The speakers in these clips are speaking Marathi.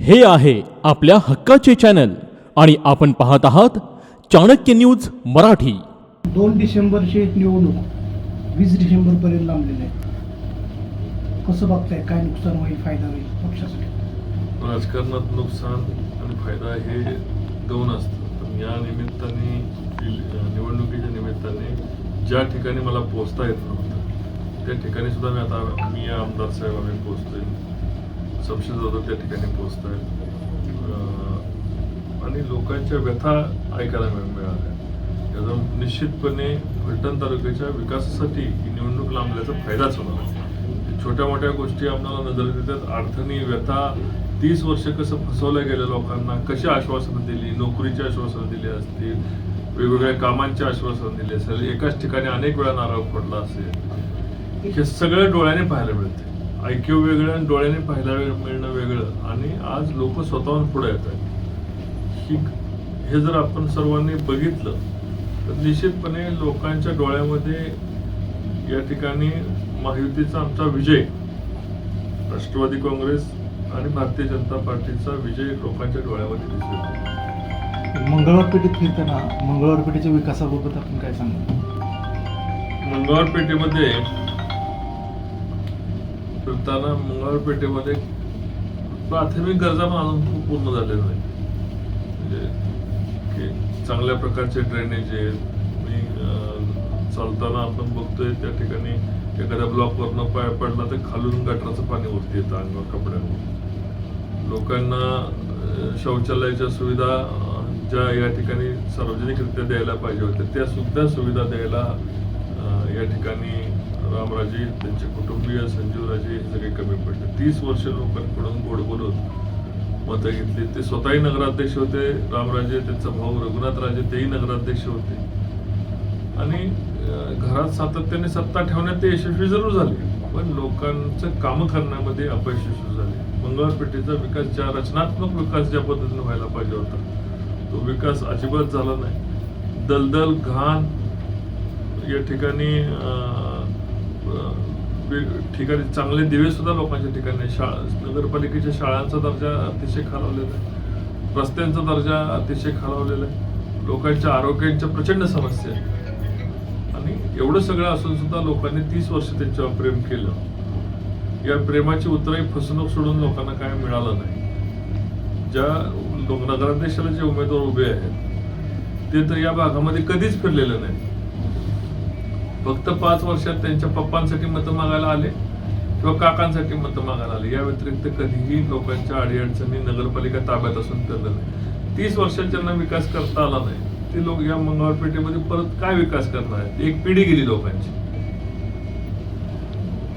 हे आहे आपल्या हक्काचे चॅनल आणि आपण पाहत आहात चाणक्य न्यूज मराठी. दोन डिसेंबरची निवडणूक वीस डिसेंबरपर्यंत लांबलेली आहे. कसं बघताय? काय नुकसान होईल फायदा होईल पक्षासाठी? राजकारणात नुकसान आणि फायदा हे दोन असतं पण या निमित्ताने निवडणुकीच्या निमित्ताने ज्या ठिकाणी मला पोचता येत नव्हतं त्या ठिकाणी सुद्धा मी आता मी या आमदार साहेब आम्ही पोचतोय. सबसे जाधव त्या ठिकाणी पोचतोय अं, आणि लोकांच्या व्यथा ऐकायला मिळ- मिळाल्या. याचा निश्चितपणे फलटण तालुक्याच्या विकासासाठी ही निवडणूक लांबल्याचा फायदाच होणार छोट्या मोठ्या गोष्टी आपल्याला नजर देतात. अडचणी व्यथा तीस वर्ष कसं फसवल्या गेलं लोकांना कशी आश्वासनं दिली? नोकरीची आश्वासनं दिली असतील वेगवेगळ्या कामांची आश्वासनं दिली असेल. एकाच ठिकाणी अनेक वेळा नारळ पडला असेल. हे सगळं डोळ्याने पाहायला मिळते ऐक्य वेगळं आणि डोळ्याने पाहायला मिळणं वेगळं. आणि आज लोक स्वतःहून पुढे येत आहेत. ही हे जर आपण सर्वांनी बघितलं तर निश्चितपणे लोकांच्या डोळ्यामध्ये या ठिकाणी महायुतीचा आमचा विजय राष्ट्रवादी काँग्रेस आणि भारतीय जनता पार्टीचा विजय लोकांच्या डोळ्यामध्ये दिसत. मंगळवार पेठेत फिरताना मंगळवार पेठेच्या विकासाबाबत आपण काय सांगतो मंगळवार पेठेमध्ये फिरताना मंगळवार पेठेमध्ये प्राथमिक गरजा पण अजून पूर्ण झालेल्या नाही म्हणजे चांगल्या प्रकारचे ड्रेनेज आहेत. मी चालताना आपण बघतोय त्या ठिकाणी एखाद्या ब्लॉकवरनं पाय पडला तर खालून गटराचं पाणी वरती येतं अंगावर कपड्यांवर. लोकांना शौचालयाच्या सुविधा ज्या या ठिकाणी सार्वजनिकरित्या द्यायला पाहिजे होत्या त्या सुद्धा सुविधा द्यायला या ठिकाणी रामराजे त्यांचे कुटुंबीय संजीवराजे हे सगळे कमी पडले. तीस वर्ष लोकांकडून गोड बोलून मतं घेतली. ते स्वतःही नगराध्यक्ष होते रामराजे त्यांचा भाऊ रघुनाथराजे तेही नगराध्यक्ष होते. आणि घरात सातत्याने सत्ता ठेवण्यात ते यशस्वी जरूर झाले. पण लोकांचं कामं करण्यामध्ये अपयशस्वी झाले. मंगळवार पेठेचा विकास ज्या रचनात्मक विकास ज्या पद्धतीने व्हायला पाहिजे होता तो विकास अजिबात झाला नाही. दलदल घाण या ठिकाणी अं, ठिकाणी चांगले दिवे सुद्धा लोकांच्या ठिकाणी शाळा नगरपालिकेच्या शाळांचा दर्जा अतिशय खालावलेला आहे. रस्त्यांचा दर्जा अतिशय खालावलेला आहे. लोकांच्या आरोग्यांच्या प्रचंड समस्या आहेत. आणि एवढं सगळं असून सुद्धा लोकांनी तीस वर्ष त्यांच्यावर प्रेम केलं. या प्रेमाची उत्तरही फसवणूक सोडून लोकांना काय मिळालं नाही. ज्या लोक नगराध्यक्षाला जे उमेदवार उभे आहेत ते तर या भागामध्ये कधीच फिरलेले नाही फक्त पाच वर्षात त्यांच्या पप्पांसाठी मतं मागायला आले किंवा काकांसाठी मतं मागायला आले. या व्यतिरिक्त कधीही लोकांच्या अडीअडचणी नगरपालिका ताब्यात असून फिरलं नाही. तीस वर्षात ज्यांना विकास करता आला नाही ते लोक या मंगळवार पेठेमध्ये परत काय विकास करणार आहेत? एक पिढी गेली लोकांची.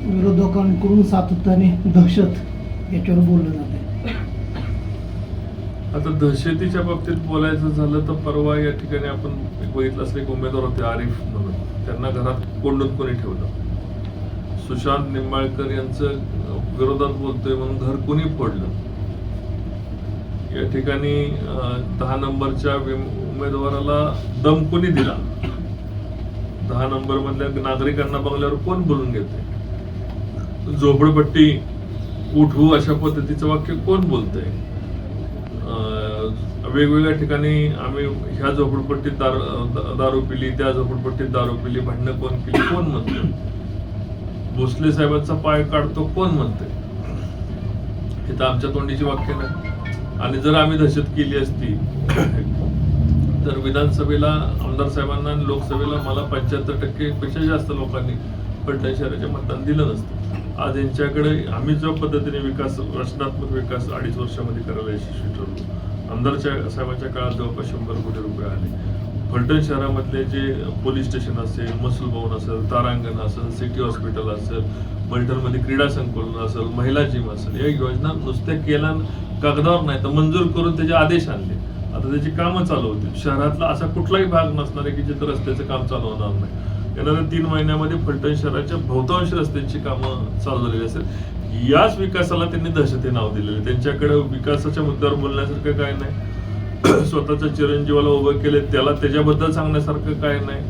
विरोधकांकडून सातत्याने दहशत याच्यावर बोललं जाते आता दहशतीच्या बाबतीत बोलायचं झालं तर परवा या ठिकाणी आपण बघितलं असलं एक उमेदवार होते आरिफ म्हणून. त्यांना घरात कोंडून कोणी ठेवलं. सुशांत निंबाळकर यांचं विरोधात बोलतोय म्हणून घर कोणी फोडलं? या ठिकाणी दहा नंबरच्या उमेदवाराला दम कोणी दिला? दहा नंबर मधल्या नागरिकांना बघल्यावर कोण बोलून घेते झोपडपट्टी उठवू अशा पद्धतीचं वाक्य कोण बोलतंय? वेगवेगळ्या ठिकाणी आम्ही ह्या झोपडपट्टीत दार दारू पिली त्या झोपडपट्टीत दारू पिली भांडणं कोण केली कोण म्हणते भोसले साहेबांचा पाय काढतो कोण म्हणते हे तर आमच्या तोंडीची वाक्य नाही. आणि जर आम्ही दहशत केली असती तर विधानसभेला आमदार साहेबांना आणि लोकसभेला मला पंच्याहत्तर टक्के पेक्षा जास्त लोकांनी पडल्या शहराचे मतदान दिलं नसतं. आज यांच्याकडे आम्ही ज्या पद्धतीने विकास रचनात्मक विकास अडीच वर्षामध्ये करायला यशस्वी ठरलो. आमदारच्या साहेबांच्या काळात जवळपास शंभर कोटी रुपये आले. फलटण शहरामधले जे पोलीस स्टेशन असेल महसूल भवन असेल तारांगण असेल सिटी हॉस्पिटल असेल फलटणमध्ये क्रीडा संकुलन असेल महिला जिम असेल या योजना नुसत्या केल्या कागदावर नाही तर मंजूर करून त्याचे आदेश आणले. आता त्याची कामं चालू होतील. शहरातला असा कुठलाही भाग नसणार आहे की जिथं रस्त्याचं काम चालू होणार नाही. येणाऱ्या तीन महिन्यामध्ये फलटण शहराच्या बहुतांश रस्त्यांची कामं चालू झालेली असेल. याच विकासाला त्यांनी दहशती नाव दिलेले. त्यांच्याकडे विकासाच्या मुद्द्यावर बोलण्यासारखं काय नाही. स्वतःच्या चिरंजीवाला उभं केले त्याला त्याच्याबद्दल सांगण्यासारखं काय नाही.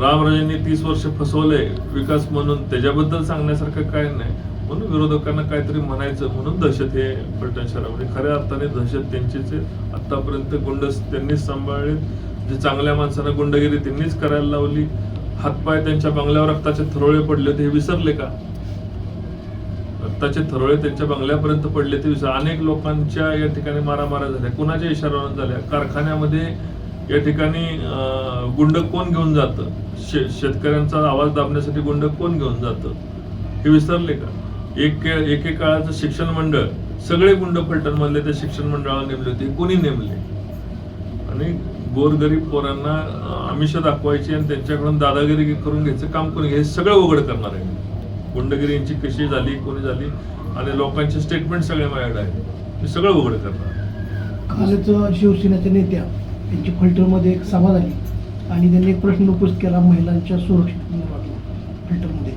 रामराजेंनी तीस वर्ष फसवले विकास म्हणून त्याच्याबद्दल सांगण्यासारखं काय नाही. म्हणून विरोधकांना काहीतरी म्हणायचं म्हणून दहशत हे फलटण शहरामध्ये. म्हणजे खऱ्या अर्थाने दहशत त्यांचीच आहे. आतापर्यंत गुंड त्यांनीच सांभाळले. जे चांगल्या माणसांना गुंडगिरी त्यांनीच करायला लावली. हातपाय त्यांच्या बंगल्यावर रक्ताचे थरोळे पडले होते हे विसरले का? रक्ताचे थरोळे त्यांच्या बंगल्यापर्यंत पडले ते विसर अनेक लोकांच्या या ठिकाणी मारामाऱ्या झाल्या. कुणाच्या इशाऱ्यावर झाल्या? कारखान्यामध्ये या ठिकाणी गुंड कोण घेऊन जातं? शे शेतकऱ्यांचा आवाज दाबण्यासाठी गुंड कोण घेऊन जातं? हे विसरले का? एक एकेकाळाचं शिक्षण मंडळ सगळे गुंड फलटणमधले त्या शिक्षण मंडळाला नेमले होते. कोणी नेमले? आणि गोरगरीब पोरांना आमिष दाखवायची आणि त्यांच्याकडून दादागिरी करून घ्यायचं काम करून हे सगळं उघड करणार आहे गुंडगिरी यांची कशी झाली कोणी झाली आणि लोकांचे स्टेटमेंट सगळे माझ्याकडे आहे हे सगळं उघड करणार. कालच शिवसेनेच्या नेत्या त्यांची फलटरमध्ये एक सभा झाली आणि त्यांनी एक प्रश्न उपस्थित केला महिलांच्या सुरक्षित फलटरमध्ये.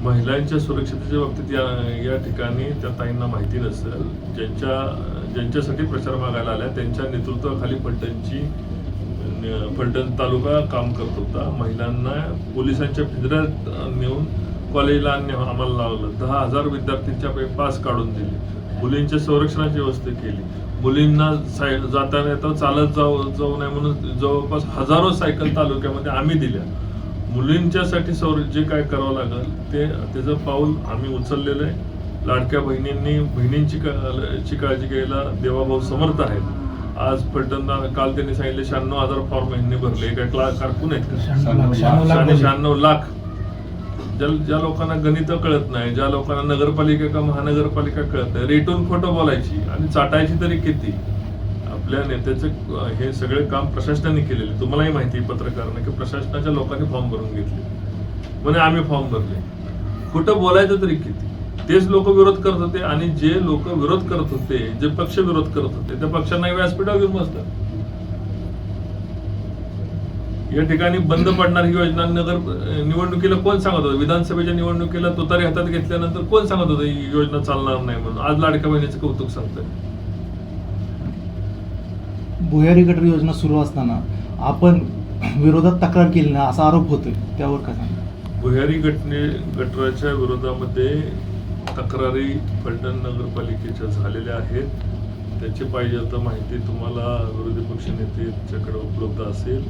महिलांच्या सुरक्षतेच्या बाबतीत या या ठिकाणी त्या ताईंना माहिती नसेल ज्यांच्या ज्यांच्यासाठी प्रचार मागायला आल्या त्यांच्या नेतृत्वाखाली फलटणची फलटण तालुका काम करत होता. महिलांना पोलिसांच्या पिंजऱ्यात नेऊन कॉलेजला आणणे आम्हाला लावलं. दहा हजार विद्यार्थ्यांच्या पास काढून दिले. मुलींच्या संरक्षणाची व्यवस्था केली. मुलींना साय जाता येता चालत जाऊ जाऊ नये म्हणून जवळपास हजारो सायकल तालुक्यामध्ये आम्ही दिल्या. मुलींच्यासाठी सौर जे काय करावं लागेल ते त्याचं पाऊल आम्ही उचललेलं आहे. लाडक्या बहिणींनी बहिणींची ची काळजी घ्यायला देवाभाऊ समर्थ आहेत. आज फलटणला काल त्यांनी सांगितले शहाण्णव हजार फॉर्म यांनी भरले. काय क्ला कारकून आहेत शहाण्णव लाख. ज्या ज्या लोकांना गणित कळत नाही ज्या लोकांना नगरपालिका का महानगरपालिका कळत नाही रेटून खोटं बोलायची आणि चाटायची तरी किती? आपल्या नेत्याचे हे सगळे काम प्रशासनाने केलेले. तुम्हालाही माहिती आहे पत्रकारांना की प्रशासनाच्या लोकांनी फॉर्म भरून घेतले. म्हणे आम्ही फॉर्म भरले. खोटं बोलायचं तरी किती? तेच लोक विरोध करत होते आणि जे लोक विरोध करत होते जे पक्ष विरोध करत होते त्या पक्षांना व्यासपीठावर घेऊन बसतात. या ठिकाणी बंद पडणार ही योजना. नगर निवडणुकीला कोण सांगत होतं? विधानसभेच्या निवडणुकीला तुतारी हातात घेतल्यानंतर कोण सांगत होतं ही योजना चालणार नाही म्हणून? आज लाडक्या बहिणीचं कौतुक सांगतंय. भुयारी गटर योजना सुरू असताना आपण विरोधात तक्रार केली ना असा आरोप होतोय. त्यावर काय सांगा भुयारी घटने गटराच्या विरोधामध्ये तक्रारी फलटण नगरपालिकेच्या झालेल्या आहेत. त्याची पाहिजे तर माहिती तुम्हाला विरोधी पक्ष नेतेच्याकडे उपलब्ध असेल.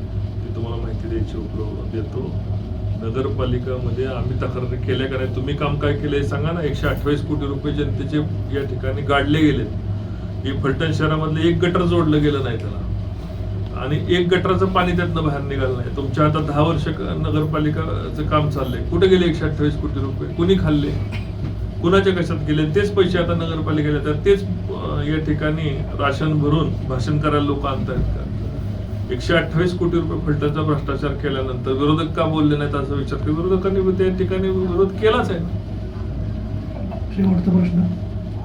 तुम्हाला माहिती द्यायची उपलब्ध देतो. नगरपालिकामध्ये आम्ही तक्रारी केल्या का नाही तुम्ही काम काय केलंय सांगा ना. एकशे अठ्ठावीस कोटी रुपये जनतेचे या ठिकाणी गाडले गेलेत. हे फलटण शहरामधलं एक गटर जोडलं गेलं नाही त्याला. आणि एक गटराचं पाणी त्यातनं बाहेर निघालं नाही. तुमच्या आता दहा वर्ष नगरपालिकाचं काम चाललंय. कुठे गेले एकशे अठ्ठावीस कोटी रुपये? कुणी खाल्ले? कुणाच्या कशात गेले? तेच पैसे आता नगरपालिकेला येतात. तेच या ठिकाणी राशन भरून भाषण करायला लोक आणतायत का? एकशे अठ्ठावीस कोटी रुपये फलटणचा भ्रष्टाचार केल्यानंतर विरोधक का बोलले नाहीत असा विचार केला? विरोधकांनी त्या ठिकाणी विरोध केलाच आहे. शेवटचा प्रश्न.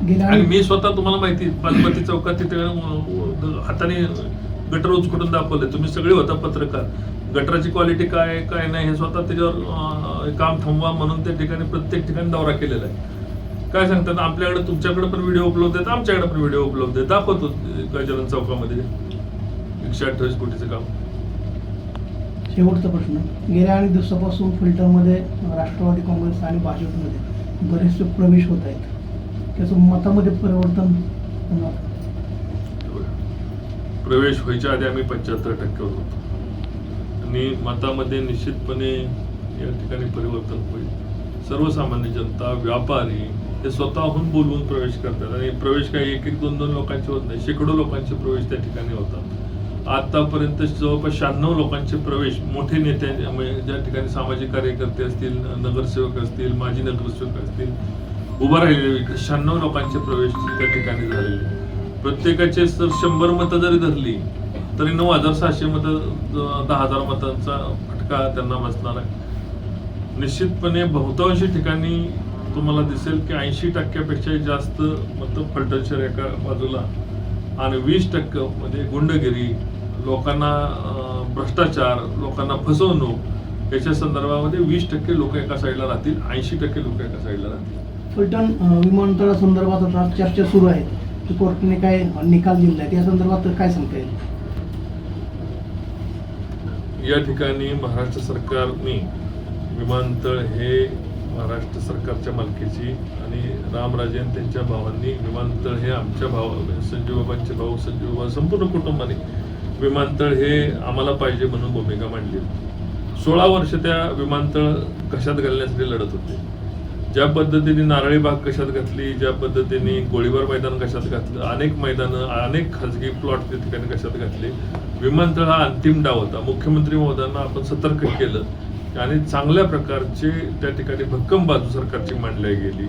गेल्या आणि मी स्वतः तुम्हाला माहिती पालपती चौकात तिथे हाताने गटर उचकटून दाखवले तुम्ही सगळे होता पत्रकार. गटराची क्वालिटी काय काय नाही हे स्वतः त्याच्यावर काम थांबवा म्हणून त्या ठिकाणी प्रत्येक ठिकाणी दौरा केलेला आहे. काय सांगतात? आपल्याकडे तुमच्याकडे पण व्हिडिओ उपलब्ध आहेत आमच्याकडे पण व्हिडिओ उपलब्ध आहेत. दाखवतो गजानन चौकामध्ये. एकशे अठ्ठावीस कोटीचं काम. शेवटचा प्रश्न. गेल्या अनेक दिवसापासून फिल्टरमध्ये राष्ट्रवादी काँग्रेस आणि भाजपमध्ये बरेचसे प्रवेश होत आहेत. त्याचं मतामध्ये परिवर्तन प्रवेश व्हायच्या आधी आम्ही पंच्याहत्तर टक्क्यावर होतो. आणि मतामध्ये निश्चितपणे या ठिकाणी परिवर्तन होईल. सर्वसामान्य जनता व्यापारी हे स्वतःहून बोलवून प्रवेश करतात. आणि प्रवेश काही एक एक दोन दोन लोकांचे होत नाही. शेकडो लोकांचे प्रवेश त्या ठिकाणी होतात. आतापर्यंत जवळपास शहाण्णव लोकांचे प्रवेश मोठे नेते म्हणजे ज्या ठिकाणी सामाजिक कार्यकर्ते असतील नगरसेवक असतील माजी नगरसेवक असतील उभा राहिलेले शहाण्णव लोकांचे प्रवेश त्या ठिकाणी झालेले. प्रत्येकाचे जर शंभर मतं जरी धरली तरी नऊ हजार सहाशे मतं दहा हजार मतांचा फटका त्यांना बसणार आहे. निश्चितपणे बहुतांशी ठिकाणी तुम्हाला दिसेल की ऐंशी टक्क्यापेक्षा जास्त मतं फलटणशर एका बाजूला आणि वीसमध्ये म्हणजे गुंडगिरी लोकांना भ्रष्टाचार लोकांना फसवणूक याच्या संदर्भामध्ये वीस टक्के लोक एका साईडला राहतील ऐंशी टक्के लोक एका साईडला राहतील. फलटण अं, विमानतळासंदर्भात आता चर्चा सुरू आहे. की कोर्टाने काय निकाल दिला आहे त्या संदर्भात काय सांगता येईल? या ठिकाणी महाराष्ट्र सरकारने विमानतळ हे महाराष्ट्र सरकारच्या मालकीची आणि रामराजे त्यांच्या भावांनी विमानतळ हे आमच्या भाव संजीव बाबांचे भाऊ संजीव बाबा संपूर्ण कुटुंबाने विमानतळ हे आम्हाला पाहिजे म्हणून भूमिका मांडली. सोळा वर्ष त्या विमानतळ कशात घालण्यासाठी लढत होते. ज्या पद्धतीने नारळी बाग कशात घातली ज्या पद्धतीने गोळीबार मैदान कशात घातलं अनेक मैदानं अनेक खाजगी प्लॉट त्या ठिकाणी कशात घातले विमानतळ हा अंतिम डाव होता. मुख्यमंत्री महोदयांना आपण सतर्क केलं. आणि चांगल्या प्रकारचे त्या ठिकाणी भक्कम बाजू सरकारची मांडली गेली.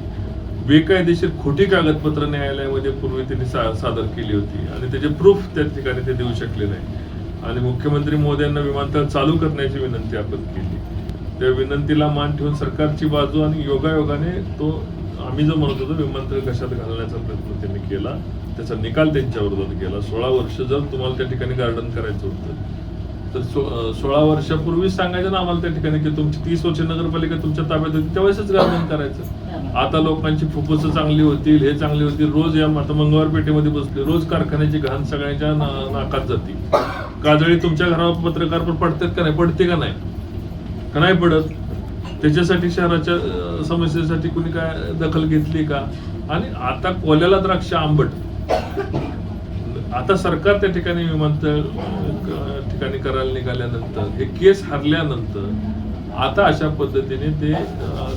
बेकायदेशीर खोटी कागदपत्र न्यायालयामध्ये पूर्वी त्यांनी सा- सादर केली होती. आणि त्याचे प्रूफ त्या ठिकाणी ते देऊ शकले नाही. आणि मुख्यमंत्री महोदयांना विमानतळ चालू करण्याची विनंती आपण केली. त्या विनंतीला मान ठेवून सरकारची बाजू आणि योगायोगाने तो आम्ही जो म्हणत होतो विमानतळ कशात घालण्याचा प्रयत्न त्यांनी केला त्याचा निकाल त्यांच्या विरोधात केला सोळा वर्ष जर तुम्हाला त्या ठिकाणी गार्डन करायचं होतं तर सो- सोळा वर्षापूर्वीच सांगायचं ना आम्हाला त्या ठिकाणी की तुमची तीस वर्ष नगरपालिका तुमच्या ताब्यात होती त्यावेळेसच गार्डन करायचं. आता लोकांची फुफ्फुस चांगली होतील हे चांगली होतील. रोज या आता मंगळवार पेठेमध्ये बसले रोज कारखान्याची घाण सगळ्यांच्या ना- नाकात जाते. काजळी तुमच्या घरावर पत्रकार पण पडतात का नाही? पडते का नाही? का नाही पडत? त्याच्यासाठी शहराच्या समस्येसाठी कुणी काय दखल घेतली का? आणि आता कोल्याला द्राक्ष आंबट. आता सरकार त्या ठिकाणी विमानतळ ठिकाणी करायला निघाल्यानंतर हे केस हरल्यानंतर आता अशा पद्धतीने ते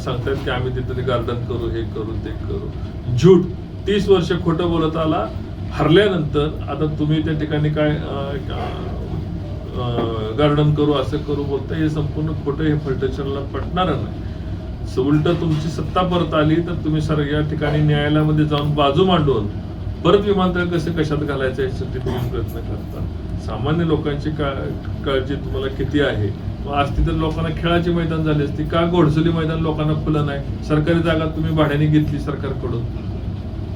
सांगतात की आम्ही तिथे गार्डन करू हे करू ते करू. झूट तीस वर्ष खोटं बोलत आला हरल्यानंतर आता तुम्ही त्या ठिकाणी काय गार्डन करू असं करू बोलता हे संपूर्ण खोटं हे फलटेशनला पटणार नाही. स- उलट तुमची सत्ता परत आली तर तुम्ही सर या ठिकाणी न्यायालयामध्ये जाऊन बाजू मांडून परत विमानतळ कसे कशात घालायचं यासाठी तुम्ही प्रयत्न करता. सामान्य लोकांची का काळजी तुम्हाला किती आहे? असती तर लोकांना खेळाचे मैदान झाले असते. का घोडसली मैदान लोकांना खुलं नाही? सरकारी जागा तुम्ही भाड्याने घेतली सरकारकडून.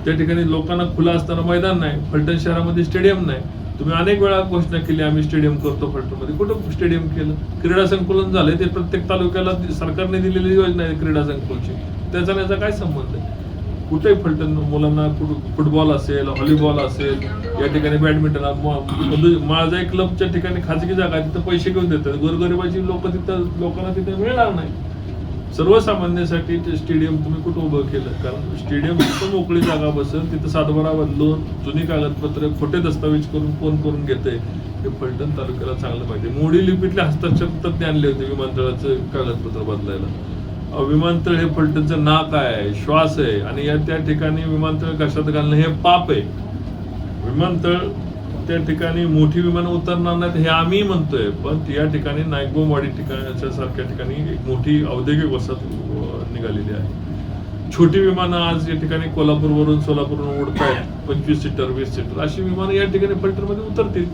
त्या ठिकाणी लोकांना खुलं असताना मैदान नाही. फलटण शहरामध्ये स्टेडियम नाही. तुम्ही अनेक वेळा घोषणा केली आम्ही स्टेडियम करतो फलटणमध्ये. कुठं स्टेडियम केलं? क्रीडा संकुलन झाले ते प्रत्येक तालुक्याला सरकारने दिलेली योजना आहे क्रीडा संकुलची. त्याचा याचा काय संबंध आहे? कुठेही फलटण मुलांना फुटबॉल असेल व्हॉलीबॉल असेल या ठिकाणी बॅडमिंटन म्हणजे माझा एक क्लबच्या ठिकाणी खाजगी जागा आहे, तिथं पैसे घेऊन देतात. गोरगरिबाची लोक तिथं लोकांना तिथे मिळणार नाही. सर्वसामान्यासाठी ते स्टेडियम तुम्ही कुठं उभं केलं? कारण स्टेडियम तिथं मोकळी जागा बसेल तिथं सातबारा बदलून जुनी कागदपत्र खोटे दस्तावेज करून फोन करून घेते. हे फलटण तालुक्याला चांगलं पाहिजे. मोडी लिपीतले हस्ताक्षर तज्ञ आणले होते विमानतळाचं कागदपत्र बदलायला. विमानतळ हे फलटणचं नाक आहे श्वास आहे आणि या त्या ठिकाणी विमानतळ कशात घालणं हे पाप आहे. विमानतळ त्या ठिकाणी मोठी विमानं उतरणार नाहीत हे आम्ही म्हणतोय पण या ठिकाणी नायगोवाडी ठिकाणाच्या सारख्या ठिकाणी एक मोठी औद्योगिक वसाहत निघालेली आहे. छोटी विमानं आज या ठिकाणी कोल्हापूरवरून सोलापूरवरून उडतायत पंचवीस सीटर वीस सीटर अशी विमानं या ठिकाणी फलटणमध्ये उतरतील.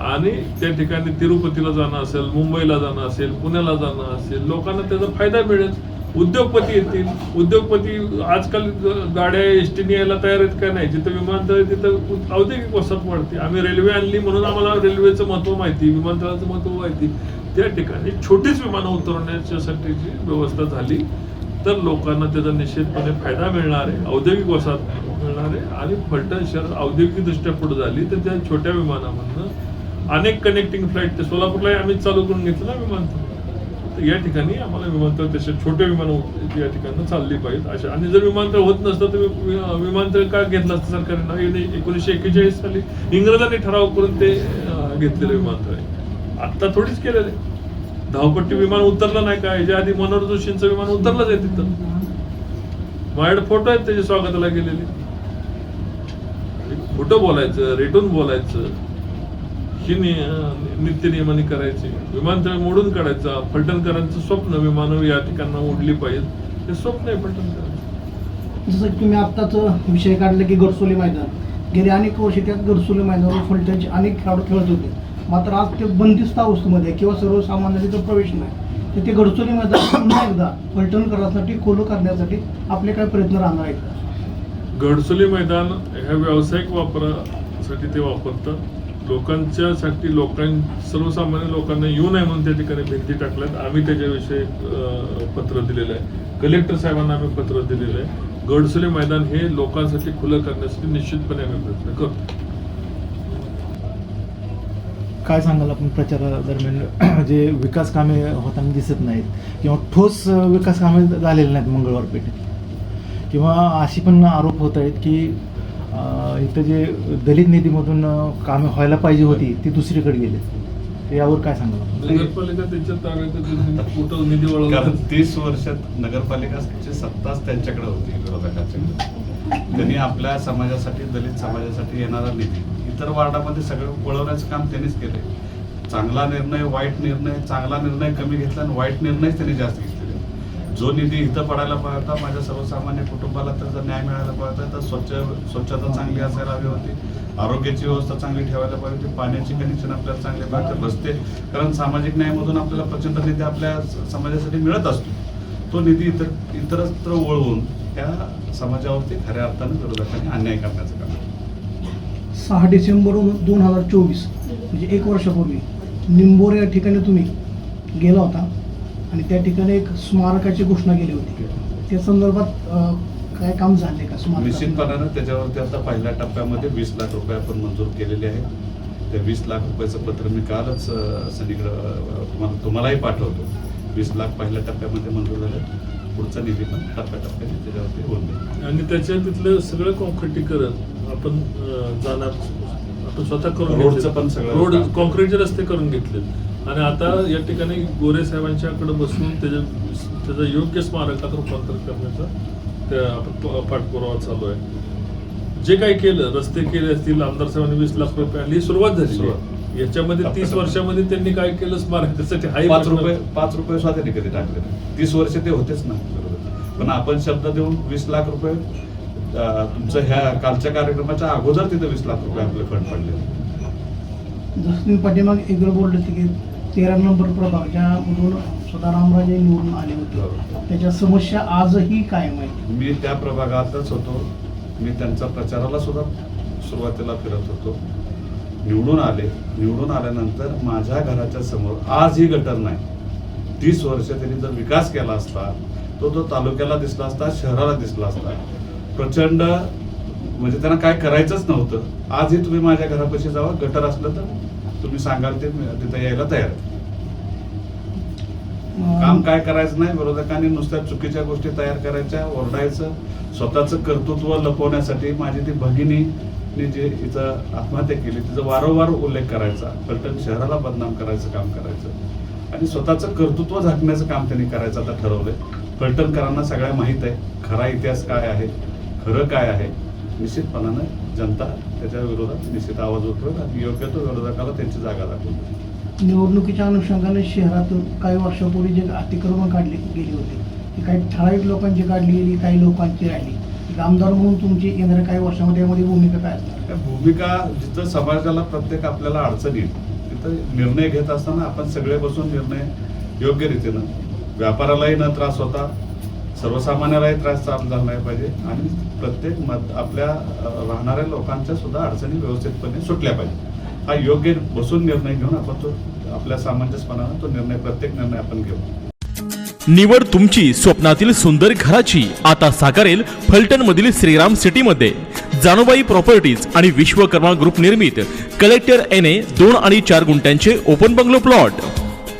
आणि त्या ठिकाणी तिरुपतीला जाणं असेल मुंबईला जाणं असेल पुण्याला जाणं असेल लोकांना त्याचा फायदा मिळेल. उद्योगपती येतील. उद्योगपती आजकाल गाड्या एस टीने यायला तयार आहेत का नाही? जिथं विमानतळ तिथं औद्योगिक वसाहत वाढते. आम्ही रेल्वे आणली म्हणून आम्हाला रेल्वेचं महत्त्व माहिती विमानतळाचं महत्त्व माहिती. त्या ठिकाणी छोटीच विमानं उतरवण्याच्यासाठीची व्यवस्था झाली तर लोकांना त्याचा निश्चितपणे फायदा मिळणार आहे. औद्योगिक वसाहत मिळणार आहे. आणि फलटण शहर औद्योगिकदृष्ट्या पुढे झाली तर त्या छोट्या विमानामधनं अनेक कनेक्टिंग फ्लाईट ते सोलापूरलाही आम्ही चालू करून घेतलं ना विमानतळ तर या ठिकाणी आम्हाला विमानतळ तसे छोटे विमान या ठिकाणी चालली पाहिजेत. अशा आणि जर विमानतळ होत नसतं तर विमानतळ का घेतलं असतं सरकारने? एकोणीसशे एक्केचाळीस साली इंग्रजांनी ठराव करून ते घेतलेलं विमानतळ. आहे आत्ता थोडीच केलेलं आहे. धावपट्टी विमान उतरलं नाही का? याच्या आधी मनोहर जोशींचं विमान उतरलंच आहे तिथं. माझ्याकडे फोटो आहेत त्याच्या स्वागताला गेलेले. खोटं बोलायचं रेटून बोलायचं. ही नित्यनियमाने करायची. विमानतळ मोडून काढायचा. फलटणकरांचं स्वप्न विमानं या ठिकाणा उडली पाहिजेत. हे स्वप्न आहे फलटणकरांचं. जसं की तुम्ही आत्ताच विषय काढला की गडसोली मैदान. गेली अनेक वर्षे त्या गडसोली मैदानावर फलटणचे अनेक खेळाडू खेळत होते. मात्र आज ते बंदिस्त अवस्थेमध्ये किंवा सर्वसामान्य तिथं प्रवेश नाही. तर ते गडचोली मैदान पुन्हा एकदा फलटणकरांसाठी खोलं करण्यासाठी आपले काय प्रयत्न राहणार आहेत? गडचोली मैदान ह्या व्यावसायिक वापरासाठी ते वापरतात. लोकांच्यासाठी लोकां सर्वसामान्य लोकांना येऊ नये म्हणून त्या ठिकाणी भिंती टाकल्यात. आम्ही त्याच्याविषयी पत्र दिलेलं आहे. कलेक्टर साहेबांना आम्ही पत्र दिलेलं आहे. गडसोले मैदान हे लोकांसाठी खुलं करण्यासाठी निश्चितपणे आम्ही प्रयत्न करतो. काय सांगाल आपण प्रचारादरम्यान जे विकास कामे होताना दिसत नाहीत किंवा ठोस विकास कामे झालेली नाहीत मंगळवार पेठेत. किंवा अशी पण आरोप होत आहेत की इथं जे दलित निधीमधून कामे व्हायला पाहिजे होती ती दुसरीकडे गेली. यावर काय आपण? नगरपालिका त्यांच्या तीस वर्षात नगरपालिकाची सत्ताच त्यांच्याकडे होती विरोधकांच्याकडे त्यांनी आपल्या समाजासाठी दलित समाजासाठी येणारा निधी इतर वार्डामध्ये सगळं वळवण्याचं काम त्यांनीच केलंय. चांगला निर्णय वाईट निर्णय चांगला निर्णय कमी घेतला आणि वाईट निर्णयच त्यांनी जास्त घेतलेले जो निधी इथं पडायला पाहता माझ्या सर्वसामान्य कुटुंबाला त्याचा न्याय मिळायला पाहता तर स्वच्छ स्वच्छता चांगली असायला हवी होती. आरोग्याची व्यवस्था चांगली ठेवायला पाहिजे होती. पाण्याची कनेक्शन आपल्याला चांगले पाहिजे रस्ते कारण सामाजिक न्यायमधून आपल्याला प्रचंड निधी आपल्या समाजासाठी मिळत असतो. तो निधी इतर इतरत्र वळवून त्या समाजावरती खऱ्या अर्थानं विरोधकांनी अन्याय करण्याचं काम सहा डिसेंबर दोन हजार चोवीस म्हणजे एक वर्षापूर्वी निंबोर या ठिकाणी तुम्ही गेला होता. आणि त्या ठिकाणी एक स्मारकाची घोषणा केली होती. त्या संदर्भात काय काम झाले का स्मारक निश्चितपणानं त्याच्यावरती आता पहिल्या टप्प्यामध्ये वीस लाख रुपये आपण मंजूर केलेले आहेत. त्या वीस लाख रुपयाचं पत्र मी कालच अं, तुम्हाला तुम्हालाही पाठवतो. वीस लाख पहिल्या टप्प्यामध्ये मंजूर झाले. पुढचा निधी पण टप्प्याटप्प्याने त्याच्यावरती होऊन जाईल. आणि त्याच्या तिथलं सगळं कॉन्क्रिटीकरण आपण जाणार आपण स्वतः करून रोडचं. पण सगळं रोड. कॉन्क्रीटचे रस्ते करून घेतले आणि आता या ठिकाणी गोरे साहेबांच्याकडे बसून त्याच्या त्याचं योग्य स्मारकात रूपांतर करण्याचा त्या आपण पाठपुरावा चालू आहे. जे काही केलं रस्ते केले असतील आमदार साहेबांनी वीस लाख रुपये आणली ही सुरुवात झाली सुरुवात. याच्यामध्ये तीस वर्षामध्ये त्यांनी काय केलं स्मारकासाठी? हाही पाच प्रश्न- रुपये पाच रुपये सुद्धा त्यांनी कधी टाकले. तीस वर्ष ते होतेच ना. पण आपण शब्द देऊन वीस लाख रुपये तुमचं ह्या कालच्या कार्यक्रमाच्या अगोदर तिथे वीस लाख रुपये आपले फंड पडले. जसं तुम्ही पाठीमाग वेगळं बोलले होते की तेरा नंबर प्रभाग ज्यामधून सदारामराजे निवडून आले होते. त्याच्या समस्या आजही कायम आहेत. मी त्या प्रभागातच होतो. मी त्यांचा प्रचाराला सुद्धा सुरुवातीला फिरत होतो. निवडून आले. निवडून आल्यानंतर माझ्या घराच्या समोर आजही गटर नाही. तीस वर्ष त्यांनी जर विकास केला असता तो तो तालुक्याला दिसला असता शहराला दिसला असता प्रचंड म्हणजे त्यांना काय करायचंच नव्हतं. आजही तुम्ही माझ्या घरापाशी जावा गटर असलं तर? तुम्ही सांगाल ते तिथं यायला तयार काम काय करायचं नाही विरोधकांनी नुसत्या चुकीच्या गोष्टी तयार करायच्या ओरडायचं स्वतःचं कर्तृत्व लपवण्यासाठी माझी ती भगिनीने जे इथं आत्महत्या केली तिचा वारंवार उल्लेख करायचा फलटण शहराला बदनाम करायचं काम करायचं. आणि स्वतःचं कर्तृत्व झाकण्याचं काम त्यांनी करायचं आता ठरवलंय. फलटणकरांना सगळ्या माहीत आहे खरा इतिहास काय आहे खरं काय आहे निश्चितपणानं जनता त्याच्या विरोधात निश्चित आवाज उठवेल आणि योग्य तो विरोधकाला त्यांची जागा दाखवून निवडणुकीच्या अनुषंगाने शहरातून काही वर्षापूर्वी जे अतिक्रमण काढली गेली होती ती काही ठराविक लोकांची काढली गेली काही लोकांची राहिली. आमदार म्हणून तुमची येणाऱ्या काही वर्षामध्ये यामध्ये भूमिका काय असणार भूमिका जिथं समाजाला प्रत्येक आपल्याला अडचण येईल तिथं निर्णय घेत असताना आपण सगळे बसून निर्णय योग्य रीतीनं व्यापारालाही न त्रास होता सर्वसामान्यालाही त्रास चालू झाला नाही पाहिजे आणि प्रत्येक मत आपल्या राहणाऱ्या लोकांच्या सुद्धा अडचणी व्यवस्थितपणे सुटल्या पाहिजे. हा योग्य बसून निर्णय घेऊन आपण तो आपल्या सामंजस्यपणानं तो निर्णय प्रत्येक निर्णय आपण घेऊ. निवड तुमची स्वप्नातील सुंदर घराची. आता साकारेल फलटण मधील श्रीराम सिटी मध्ये प्रॉपर्टीज आणि विश्वकर्मा ग्रुप निर्मित. कलेक्टर एन ए दोन आणि चार गुंठ्यांचे open bungalow plot.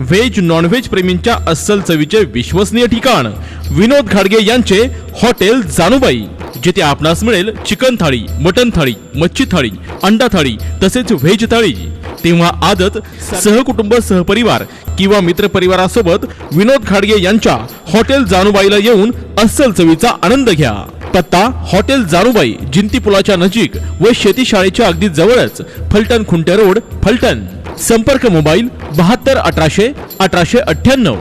Veg non veg प्रेमींच्या अस्सल चवीचे विश्वसनीय ठिकाण. विनोद घाडगे यांचे हॉटेल जानूबाई जिथे आपणास मिळेल चिकन थाळी मटन थाळी मच्छी थाळी अंडा थाळी तसेच व्हेज थाळी. तेव्हा आदत सहकुटुंब सहपरिवार किंवा मित्रपरिवारासोबत विनोद खाडगे यांच्या हॉटेल जानूबाईला येऊन अस्सल चवीचा आनंद घ्या. पत्ता हॉटेल जानूबाई जिंती पुलाच्या नजीक व शेती शाळेच्या अगदी जवळच फलटण खुंटे रोड फलटण. संपर्क मोबाईल बहात्तर अठराशे अठराशे अठ्ठ्याण्णव.